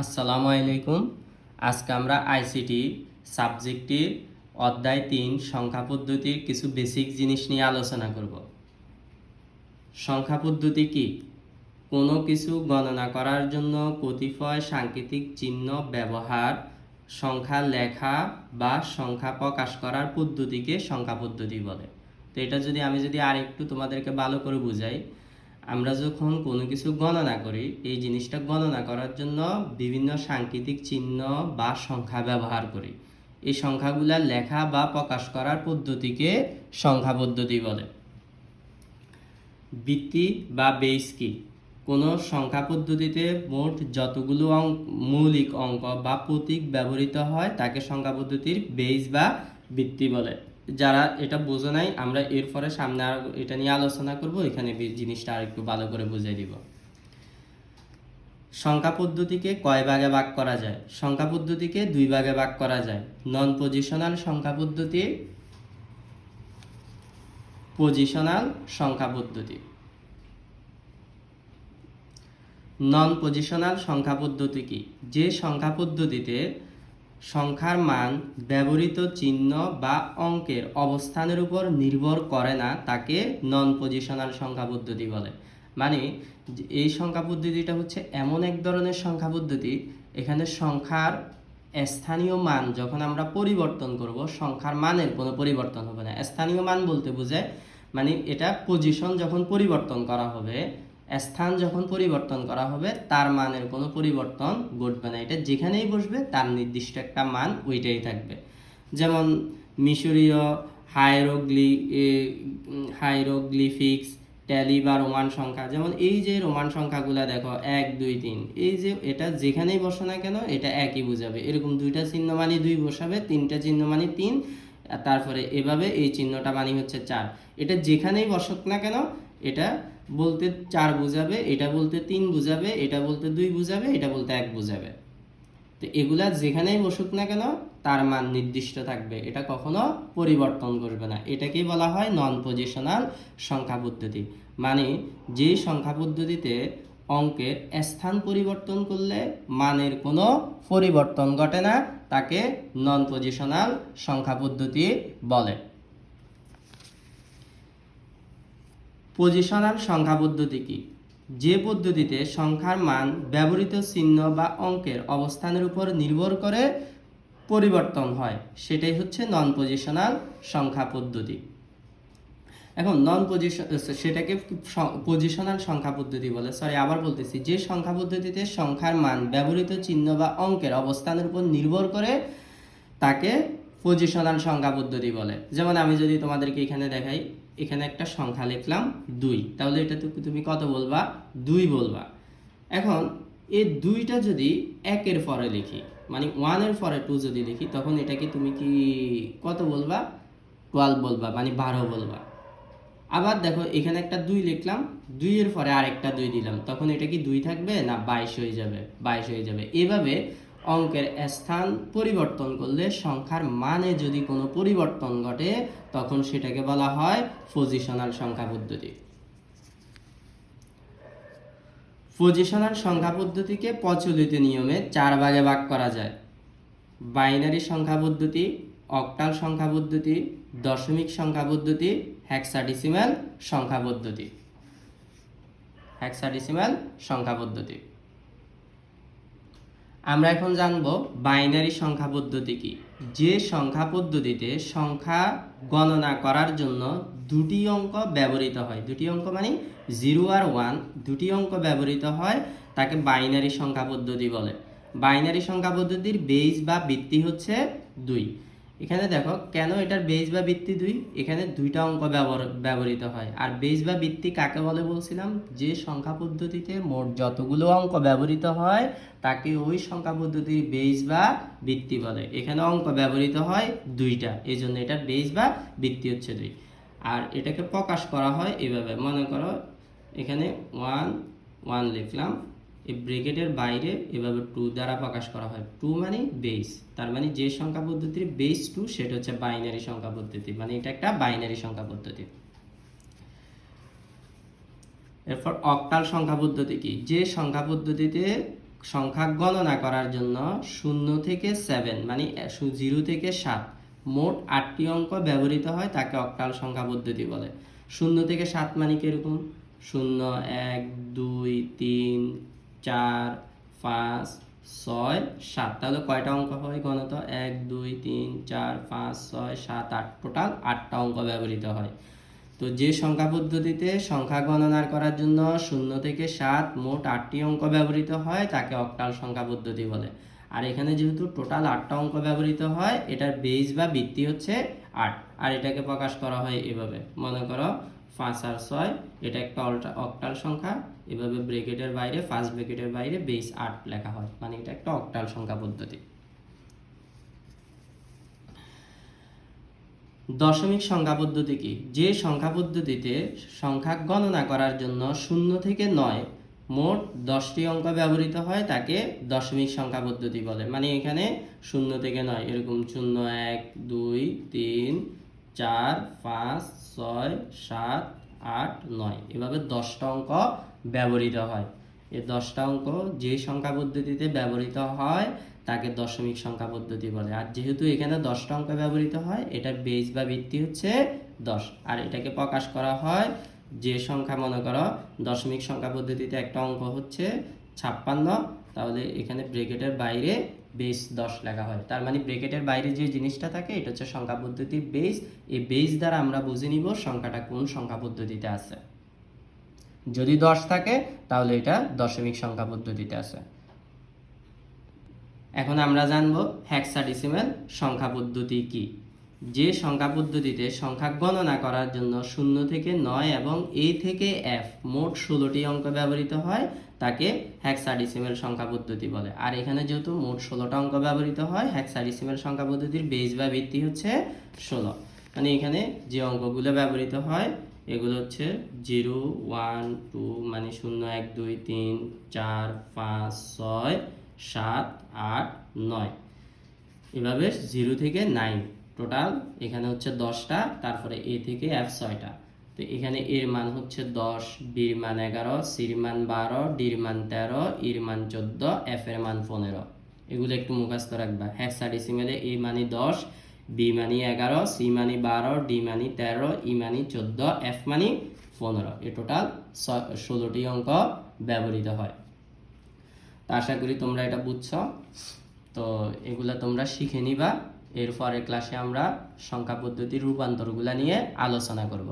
আসসালামু আলাইকুম। আজকে আমরা আইসিটি সাবজেক্টটির অধ্যায় তিন, সংখ্যা পদ্ধতির কিছু বেসিক জিনিস নিয়ে আলোচনা করব। সংখ্যা পদ্ধতি কি? কোনো কিছু গণনা করার জন্য কতিপয় সাংকেতিক চিহ্ন ব্যবহার, সংখ্যা লেখা বা সংখ্যা প্রকাশ করার পদ্ধতিকে সংখ্যা পদ্ধতি বলে। তো এটা যদি আমি যদি আরেকটু তোমাদেরকে ভালো করে বুঝাই আমরা যখন কোনো কিছু গণনা করি, এই জিনিসটা গণনা করার জন্য বিভিন্ন সাংকেতিক চিহ্ন বা সংখ্যা ব্যবহার করি। এই সংখ্যাগুলা লেখা বা প্রকাশ করার পদ্ধতিকে সংখ্যা পদ্ধতি বলে। বৃত্তি বা বেস কি? কোনো সংখ্যা পদ্ধতিতে মোট যতগুলো মৌলিক অঙ্ক বা প্রতীক ব্যবহৃত হয়, তাকে সংখ্যা পদ্ধতির বেস বা বৃত্তি বলে। যারা এটা বোঝো নাই, আমরা এরপরে সামনে আর এটা নিয়ে আলোচনা করব, এখানে জিনিসটা আর একটু ভালো করে বুঝিয়ে দিব। সংখ্যা পদ্ধতিকে কয় ভাগে ভাগ করা যায়? সংখ্যা পদ্ধতিকে দুই ভাগে ভাগ করা যায়। নন পজিশনাল সংখ্যা পদ্ধতি পজিশনাল সংখ্যা পদ্ধতি। নন পজিশনাল সংখ্যা পদ্ধতি কি? যে সংখ্যা পদ্ধতিতে সংখ্যার মান, ব্যবহৃত চিহ্ন বা অঙ্কের অবস্থানের উপর নির্ভর করে না তাকে নন পজিশনাল সংখ্যা পদ্ধতি বলে। মানে এই সংখ্যা পদ্ধতিটা হচ্ছে এমন এক ধরনের সংখ্যা পদ্ধতি, এখানে সংখ্যার স্থানীয় মান যখন আমরা পরিবর্তন করব, সংখ্যার মানের কোনো পরিবর্তন হবে না। স্থানীয় মান বলতে বোঝায় মানে এটা পজিশন যখন পরিবর্তন করা হবে স্থান যখন পরিবর্তন করা হবে, তার মানের কোনো পরিবর্তন ঘটবে না। এটা যেখানেই বসবে, তার নির্দিষ্ট একটা মান ওইটাই থাকবে। যেমন মিশরীয় হাইরোগ্লি হাইরোগ্লিফিক্স, ট্যালি বা রোমান সংখ্যা, যেমন এই যে রোমান সংখ্যাগুলো দেখো, এক, দুই, তিন, এই যে এটা যেখানেই বসো না কেন, এটা একই বোঝাবে। এরকম দুইটা চিহ্ন মানে দুই বসাবে, তিনটা চিহ্ন মানে তিন তারপরে এভাবে এই চিহ্নটা মানে হচ্ছে চার। এটা যেখানেই বসক না কেন, এটা বলতে চার বুঝাবে, এটা বলতে তিন বুঝাবে, এটা বলতে দুই বুঝাবে, এটা বলতে এক বুঝাবে। তো এগুলা যেখানেই বসুক না কেন, তার মান নির্দিষ্ট থাকবে। এটা কখনো পরিবর্তন করবে না। এটাকে বলা হয় নন পজিশনাল সংখ্যা পদ্ধতি। মানে যে সংখ্যা পদ্ধতিতে অঙ্কের স্থান পরিবর্তন করলে মানের কোনো পরিবর্তন ঘটে না, তাকে নন পজিশনাল সংখ্যা পদ্ধতি বলে। পজিশনাল সংখ্যা পদ্ধতি কি? যে পদ্ধতিতে সংখ্যার মান ব্যবহৃত চিহ্ন বা অঙ্কের অবস্থানের উপর নির্ভর করে পরিবর্তন হয়, সেটাই হচ্ছে নন পজিশনাল সংখ্যা পদ্ধতি। এখন নন পজিশন সেটাকে পজিশনাল সংখ্যা পদ্ধতি বলে সরি আবার বলতেছি, যে সংখ্যা পদ্ধতিতে সংখ্যার মান ব্যবহৃত চিহ্ন বা অঙ্কের অবস্থানের উপর নির্ভর করে তাকে পজিশনাল সংখ্যা পদ্ধতি বলে। যেমন আমি যদি তোমাদেরকে এখানে দেখাই এখানে একটা সংখ্যা লিখলাম দুই। তাহলে এটা তুমি কত বলবা? দুই বলবা। এখন এই দুইটা যদি একের পরে লিখি মানে ওয়ানের পরে টু যদি লিখি, তখন এটাকে তুমি কি কত বলবা? টুয়েলভ বলবা মানে বারো বলবা। আবার দেখো, এখানে একটা দুই লিখলাম, দুইয়ের পরে আরেকটা দুই দিলাম, তখন এটা কি দুই থাকবে না বাইশ হয়ে যাবে? বাইশ হয়ে যাবে। এভাবে অঙ্কের স্থান পরিবর্তন করলে সংখ্যার মানে যদি কোনো পরিবর্তন ঘটে, তখন সেটাকে বলা হয় পজিশনাল সংখ্যা পদ্ধতি। পজিশনাল সংখ্যা পদ্ধতিকে প্রচলিত নিয়মে চার ভাগে ভাগ করা যায়। বাইনারি সংখ্যা পদ্ধতি, অক্টাল সংখ্যা পদ্ধতি, দশমিক সংখ্যা পদ্ধতি হ্যাক্সাডেসিমাল সংখ্যা পদ্ধতি। হ্যাক্সাডেসিমাল সংখ্যা পদ্ধতি। আমরা এখন জানব বাইনারি সংখ্যা পদ্ধতি কি? যে সংখ্যা পদ্ধতিতে সংখ্যা গণনা করার জন্য দুটি অঙ্ক ব্যবহৃত হয়। দুটি অঙ্ক মানে জিরো আর ওয়ান। দুটি অঙ্ক ব্যবহৃত হয় তাকে বাইনারি সংখ্যা পদ্ধতি বলে। বাইনারি সংখ্যা পদ্ধতির বেস বা ভিত্তি হচ্ছে দুই। এখানে দেখো, কেন এটার বেজ বা ভিত্তি দুই? এখানে দুইটা অঙ্ক ব্যবহৃত হয়। আর বেজ বা ভিত্তি কাকে বলে বলছিলাম? যে সংখ্যা পদ্ধতিতে মোট যতগুলো অঙ্ক ব্যবহৃত হয়, তাকে ওই সংখ্যা পদ্ধতির বেস বা ভিত্তি বলে। এখানে অঙ্ক ব্যবহৃত হয় দুইটা এই জন্য এটার বেজ বা ভিত্তি হচ্ছে দুই। আর এটাকে প্রকাশ করা হয় এভাবে। মনে করো, এখানে ওয়ান ওয়ান লিখলাম। এই ব্রেকেটের বাইরে এভাবে টু দ্বারা প্রকাশ করা হয়। টু মানে বেস তার মানে যে সংখ্যা পদ্ধতির বেস টু সেটা হচ্ছে বাইনারি সংখ্যা পদ্ধতি মানে এটা একটা বাইনারি সংখ্যা পদ্ধতি। এরপর অক্টাল সংখ্যা পদ্ধতি কি? যে সংখ্যা পদ্ধতিতে সংখ্যা গণনা করার জন্য শূন্য থেকে সেভেন মানে জিরো থেকে সাত, মোট আটটি অঙ্ক ব্যবহৃত হয় তাকে অক্টাল সংখ্যা পদ্ধতি বলে। শূন্য থেকে সাত মানে কীরকম শূন্য, এক, দুই, তিন চার, পাঁচ, ছয়, সাত। তাহলে কয়টা অঙ্ক হয় গণত এক, দুই, তিন, চার, পাঁচ, ছয়, সাত, আট। টোটাল আটটা অঙ্ক ব্যবহৃত হয়। তো যে সংখ্যা পদ্ধতিতে সংখ্যা গণনা করার জন্য শূন্য থেকে সাত মোট আটটি অঙ্ক ব্যবহৃত হয়, তাকে অক্টাল সংখ্যা পদ্ধতি বলে। আর এখানে যেহেতু টোটাল আটটা অঙ্ক ব্যবহৃত হয়, এটার বেজ বা ভিত্তি হচ্ছে আট। আর এটাকে প্রকাশ করা হয় এভাবে। মনে করো পাঁচ আর ছয় এটা একটা অল্টা, অক্টাল সংখ্যা। এভাবে ব্রেকেটের বাইরে ফার্স্ট ব্রেকেটের বাইরে বেস আট লেখা হয়। মানে এটা একটা অক্টাল সংখ্যা পদ্ধতি। দশমিক সংখ্যা পদ্ধতি কি? যে সংখ্যা পদ্ধতিতে সংখ্যা গণনা করার জন্য শূন্য থেকে নয়, মোট দশটি অঙ্ক ব্যবহৃত হয়, তাকে দশমিক সংখ্যা পদ্ধতি বলে। মানে এখানে শূন্য থেকে নয়, এরকম শূন্য, এক, দুই, তিন, চার, পাঁচ, ছয়, সাত আট, নয়। এভাবে দশটা অঙ্ক ব্যবহৃত হয়। এই দশটা অঙ্ক যে সংখ্যা পদ্ধতিতে ব্যবহৃত হয়, তাকে দশমিক সংখ্যা পদ্ধতি বলে। আর যেহেতু এখানে দশটা অঙ্ক ব্যবহৃত হয় এটার বেজ বা ভিত্তি হচ্ছে দশ। আর এটাকে প্রকাশ করা হয়, যে সংখ্যা মনে করো দশমিক সংখ্যা পদ্ধতিতে একটা অঙ্ক হচ্ছে ছাপ্পান্ন, তাহলে এখানে ব্রেকেটের বাইরে বেস দশ লেখা হয়। তার মানে ব্রেকেটের বাইরে যে জিনিসটা থাকে, এটা হচ্ছে সংখ্যা পদ্ধতির বেস এই বেস দ্বারা আমরা বুঝে নিব সংখ্যাটা কোন সংখ্যা পদ্ধতিতে আছে। যদি দশ থাকে, তাহলে এটা দশমিক সংখ্যা পদ্ধতিতে আছে। এখন আমরা জানব হ্যাক্সাডেসিমাল সংখ্যা পদ্ধতি কি? যে সংখ্যা পদ্ধতিতে সংখ্যা গণনা করার জন্য শূন্য থেকে নয় এবং এ থেকে এফ মোট ষোলোটি অঙ্ক ব্যবহৃত হয়। তাকে হ্যাক্সাডেসিমাল সংখ্যা পদ্ধতি বলে। আর এখানে যেহেতু মোট ষোলোটা অঙ্ক ব্যবহৃত হয় হ্যাক্সাডেসিমাল সংখ্যা পদ্ধতির বেজ বা ভিত্তি হচ্ছে ষোলো। মানে এখানে যে অঙ্কগুলো ব্যবহৃত হয়, এগুলো হচ্ছে জিরো, ওয়ান, টু মানে শূন্য, এক, দুই, তিন, চার, পাঁচ, ছয়, সাত, আট, নয়। এভাবে জিরো থেকে নাইন টোটাল এখানে হচ্ছে দশটা, তারপরে এ থেকে এফ ছয়টা। তো এখানে এর মান হচ্ছে দশ, বির মান এগারো, সির মান বারো, ডির মান তেরো, ইর মান চোদ্দ, এফ এর মান পনেরো। এগুলো একটু মুখস্থ রাখবা। হ্যাক্সাডেসিমেলে এ মানি দশ, বি মানি এগারো, সি মানি বারো, ডি মানি তেরো, ই মানি চোদ্দ, এফ মানি পনেরো। এ টোটাল ষোলোটি অঙ্ক ব্যবহৃত হয়। তো আশা করি তোমরা এটা বুঝছ। তো এগুলা তোমরা শিখে নিবা। এর পরের ক্লাসে আমরা সংখ্যা পদ্ধতির রূপান্তরগুলা নিয়ে আলোচনা করব।